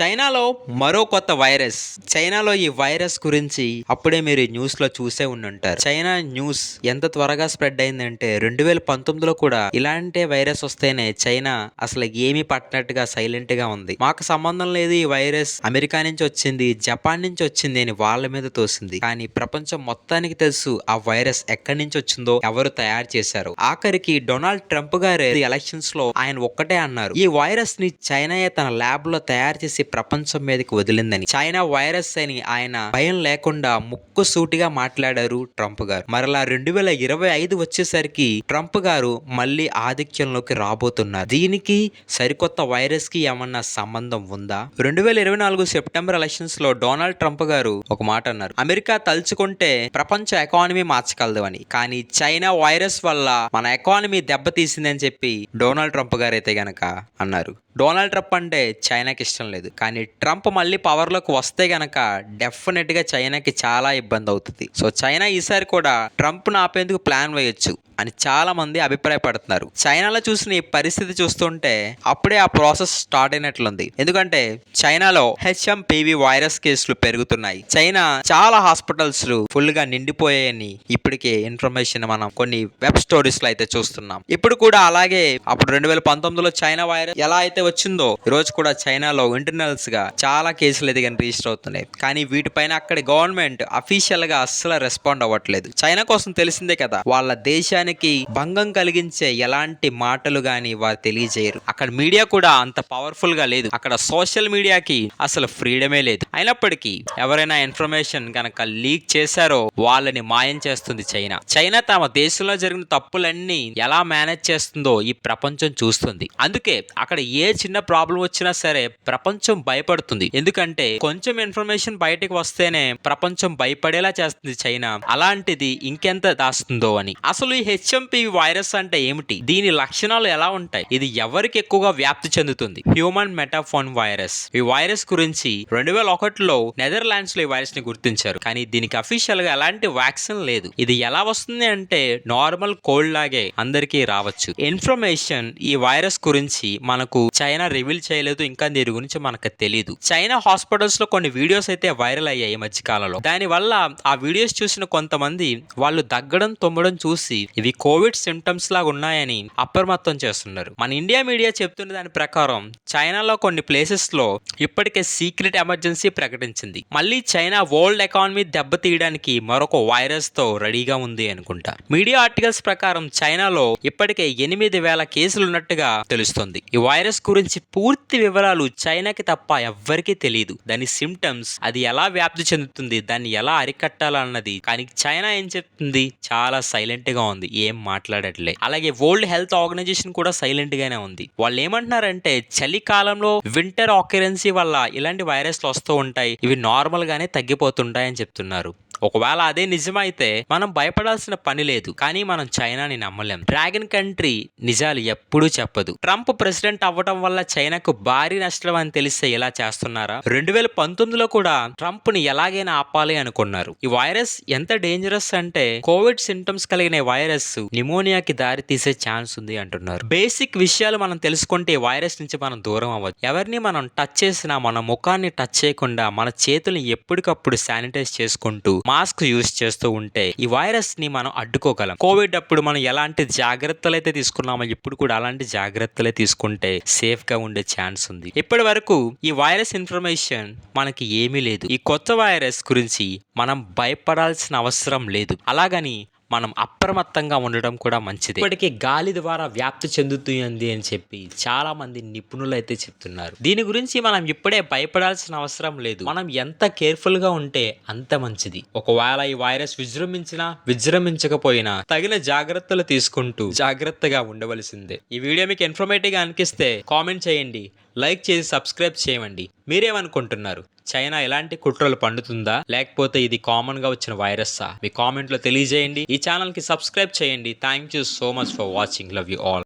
చైనాలో మరో కొత్త వైరస్. చైనాలో ఈ వైరస్ గురించి అప్పుడే మీరు న్యూస్లో చూసే ఉండుంటారు. చైనా న్యూస్ ఎంత త్వరగా స్ప్రెడ్ అయిందంటే రెండు వేల పంతొమ్మిదిలో కూడా ఇలాంటి వైరస్ వస్తేనే చైనా అసలు ఏమీ పట్టినట్టుగా సైలెంట్గా ఉంది. మాకు సంబంధం లేదు ఈ వైరస్ అమెరికా నుంచి వచ్చింది జపాన్ నుంచి వచ్చింది అని వాళ్ళ మీద తోసింది. కానీ ప్రపంచం మొత్తానికి తెలుసు ఆ వైరస్ ఎక్కడి నుంచి వచ్చిందో ఎవరు తయారు చేశారు. ఆఖరికి డొనాల్డ్ ట్రంప్ గారు ఎలక్షన్స్లో ఆయన ఒక్కటే అన్నారు. ఈ వైరస్ని చైనాయే తన ల్యాబ్లో తయారు చేసి ప్రపంచం మీదకి వదిలిందని. చైనా వైరస్ అని ఆయన భయం లేకుండా ముక్కు సూటిగా మాట్లాడారు ట్రంప్ గారు. మరలా రెండు వేల ఇరవై ఐదు వచ్చేసరికి ట్రంప్ గారు మళ్ళీ ఆధిక్యంలోకి రాబోతున్నారు. దీనికి సరికొత్త వైరస్కి ఏమన్నా సంబంధం ఉందా? రెండు వేల ఇరవై నాలుగు సెప్టెంబర్ ఎలక్షన్స్లో డొనాల్డ్ ట్రంప్ గారు ఒక మాట అన్నారు. అమెరికా తలుచుకుంటే ప్రపంచ ఎకానమీ మార్చగలదు అని కానీ చైనా వైరస్ వల్ల మన ఎకానమీ దెబ్బతీసిందని చెప్పి డొనాల్డ్ ట్రంప్ గారు అయితే గనక అన్నారు. డొనాల్డ్ ట్రంప్ అంటే చైనాకి ఇష్టం లేదు. కానీ ట్రంప్ మళ్ళీ పవర్లోకి వస్తే గనక డెఫినెట్గా చైనాకి చాలా ఇబ్బంది అవుతుంది. సో చైనా ఈసారి కూడా ట్రంప్ ఆపేందుకు ప్లాన్ వేయొచ్చు. అని చాలా మంది అభిప్రాయపడుతున్నారు. చైనాలో చూసిన ఈ పరిస్థితి చూస్తుంటే అప్పుడే ఆ ప్రాసెస్ స్టార్ట్ అయినట్లుంది. ఎందుకంటే చైనాలో హెచ్ఎంపివి వైరస్ కేసులు పెరుగుతున్నాయి. చైనా చాలా హాస్పిటల్స్ ఫుల్గా నిండిపోయాయని ఇప్పటికే ఇన్ఫర్మేషన్ మనం కొన్ని వెబ్ స్టోరీస్లో అయితే చూస్తున్నాం. ఇప్పుడు కూడా అలాగే అప్పుడు రెండు వేల పంతొమ్మిదిలో చైనా వైరస్ ఎలా అయితే వచ్చిందో ఈ రోజు కూడా చైనాలో ఇంటర్నల్స్గా చాలా కేసులు అయితే కానీ రిజిస్టర్ అవుతున్నాయి. కానీ వీటిపైన అక్కడ గవర్నమెంట్ అఫీషియల్గా అస్సలు రెస్పాండ్ అవ్వట్లేదు. చైనా కోసం తెలిసిందే కదా వాళ్ళ దేశానికి భంగం కలిగించే ఎలాంటి మాటలు గాని వారు తెలియజేయరు. అక్కడ మీడియా కూడా అంత పవర్ఫుల్గా లేదు. అక్కడ సోషల్ మీడియాకి అసలు ఫ్రీడమే లేదు. అయినప్పటికీ ఎవరైనా ఇన్ఫర్మేషన్ కనుక లీక్ చేశారో వాళ్ళని మాయం చేస్తుంది చైనా. చైనా తమ దేశంలో జరిగిన తప్పులన్నీ ఎలా మేనేజ్ చేస్తుందో ఈ ప్రపంచం చూస్తుంది. అందుకే అక్కడ ఏ చిన్న ప్రాబ్లం వచ్చినా సరే ప్రపంచం భయపడుతుంది. ఎందుకంటే కొంచెం ఇన్ఫర్మేషన్ బయటకు వస్తేనే ప్రపంచం భయపడేలా చేస్తుంది చైనా. అలాంటిది ఇంకెంత దాస్తుందో అని. అసలు ఈ హెచ్ఎంపి వైరస్ అంటే ఏమిటి? దీని లక్షణాలు ఎలా ఉంటాయి? ఇది ఎవరికి ఎక్కువగా వ్యాప్తి చెందుతుంది? హ్యూమన్ మెటాఫోన్ వైరస్ ఈ వైరస్ గురించి రెండు వేల ఒకటిలో నెదర్లాండ్స్లో ఈ వైరస్ని గుర్తించారు. కానీ దీనికి అఫీషియల్గా ఎలాంటి వ్యాక్సిన్ లేదు. ఇది ఎలా వస్తుంది అంటే నార్మల్ కోల్డ్ లాగే అందరికీ రావచ్చు. ఇన్ఫర్మేషన్ ఈ వైరస్ గురించి మనకు చైనా రివీల్ చేయలేదు. ఇంకా దీని గురించి మనకు తెలియదు చైనా హాస్పిటల్స్లో కొన్ని వీడియోస్ అయితే వైరల్ అయ్యాయి ఈ మధ్య కాలంలో. దాని వల్ల ఆ వీడియోస్ చూసిన కొంతమంది వాళ్ళు దగ్గడం తుమ్మడం చూసి ఇది కోవిడ్ సిమ్టమ్స్ లాగా ఉన్నాయని అప్రమత్తం చేస్తున్నారు. మన ఇండియా మీడియా చెప్తున్న దాని ప్రకారం చైనాలో కొన్ని ప్లేసెస్లో ఇప్పటికే సీక్రెట్ ఎమర్జెన్సీ ప్రకటించింది. మళ్ళీ చైనా వరల్డ్ ఎకానమీ దెబ్బతీయడానికి మరొక వైరస్తో రెడీగా ఉంది అనుకుంటా. మీడియా ఆర్టికల్స్ ప్రకారం చైనాలో ఇప్పటికే ఎనిమిది వేల కేసులు ఉన్నట్టుగా తెలుస్తుంది. ఈ వైరస్ గురించి పూర్తి వివరాలు చైనాకి తప్ప ఎవ్వరికీ తెలియదు దాని సిమ్టమ్స్ అది ఎలా వ్యాప్తి చెందుతుంది దాన్ని ఎలా అరికట్టాలన్నది. కానీ చైనా ఏం చెప్తుంది? చాలా సైలెంట్గా ఉంది. ఏం మాట్లాడట్లే. అలాగే వరల్డ్ హెల్త్ ఆర్గనైజేషన్ కూడా సైలెంట్ గానే ఉంది. వాళ్ళు ఏమంటున్నారంటే చలికాలంలో వింటర్ ఆక్యురెన్సీ వల్ల ఇలాంటి వైరస్లు వస్తూ ఉంటాయి. ఇవి నార్మల్ గానే తగ్గిపోతుంటాయి అని చెప్తున్నారు. ఒకవేళ అదే నిజమైతే మనం భయపడాల్సిన పని లేదు కానీ మనం చైనాని నమ్మలేం. డ్రాగన్ కంట్రీ నిజాలు ఎప్పుడూ చెప్పదు. ట్రంప్ ప్రెసిడెంట్ అవ్వడం వల్ల చైనాకు భారీ నష్టం అని తెలిస్తే ఇలా చేస్తున్నారా? రెండు వేల పంతొమ్మిదిలో కూడా ట్రంప్ని ఎలాగైనా ఆపాలి అనుకున్నారు. ఈ వైరస్ ఎంత డేంజరస్ అంటే కోవిడ్ సింటమ్స్ కలిగిన వైరస్ నిమోనియాకి దారి తీసే ఛాన్స్ ఉంది అంటున్నారు. బేసిక్ విషయాలు మనం తెలుసుకుంటే ఈ వైరస్ నుంచి మనం దూరం అవ్వచ్చు. ఎవరిని మనం టచ్ చేసినా మన ముఖాన్ని టచ్ చేయకుండా మన చేతుల్ని ఎప్పటికప్పుడు శానిటైజ్ చేసుకుంటూ మాస్క్ యూస్ చేస్తూ ఉంటే ఈ వైరస్ని మనం అడ్డుకోగలం. కోవిడ్ అప్పుడు మనం ఎలాంటి జాగ్రత్తలు అయితే తీసుకున్నామో ఇప్పుడు కూడా అలాంటి జాగ్రత్తలే తీసుకుంటే సేఫ్గా ఉండే ఛాన్స్ ఉంది. ఇప్పటి వరకు ఈ వైరస్ ఇన్ఫర్మేషన్ మనకి ఏమీ లేదు. ఈ కొత్త వైరస్ గురించి మనం భయపడాల్సిన అవసరం లేదు. అలాగని మనం అప్రమత్తంగా ఉండడం కూడా మంచిది. ఇప్పటికే గాలి ద్వారా వ్యాప్తి చెందుతుంది అని చెప్పి చాలా మంది నిపుణులు అయితే చెప్తున్నారు. దీని గురించి మనం ఇప్పుడే భయపడాల్సిన అవసరం లేదు. మనం ఎంత కేర్ఫుల్గా ఉంటే అంత మంచిది. ఒకవేళ ఈ వైరస్ విజృంభించినా విజృంభించకపోయినా తగిన జాగ్రత్తలు తీసుకుంటూ జాగ్రత్తగా ఉండవలసిందే. ఈ వీడియో మీకు ఇన్ఫర్మేటివ్గా అనిపిస్తే కామెంట్ చేయండి. లైక్ చేసి సబ్స్క్రైబ్ చేయండి మీరేమనుకుంటున్నారు? చైనా ఎలాంటి కుట్రలు పండుతుందా? లేకపోతే ఇది కామన్గా వచ్చిన వైరస్సా? మీ కామెంట్లో తెలియజేయండి. ఈ ఛానల్కి సబ్స్క్రైబ్ చేయండి. Thank you so much for watching. Love you all.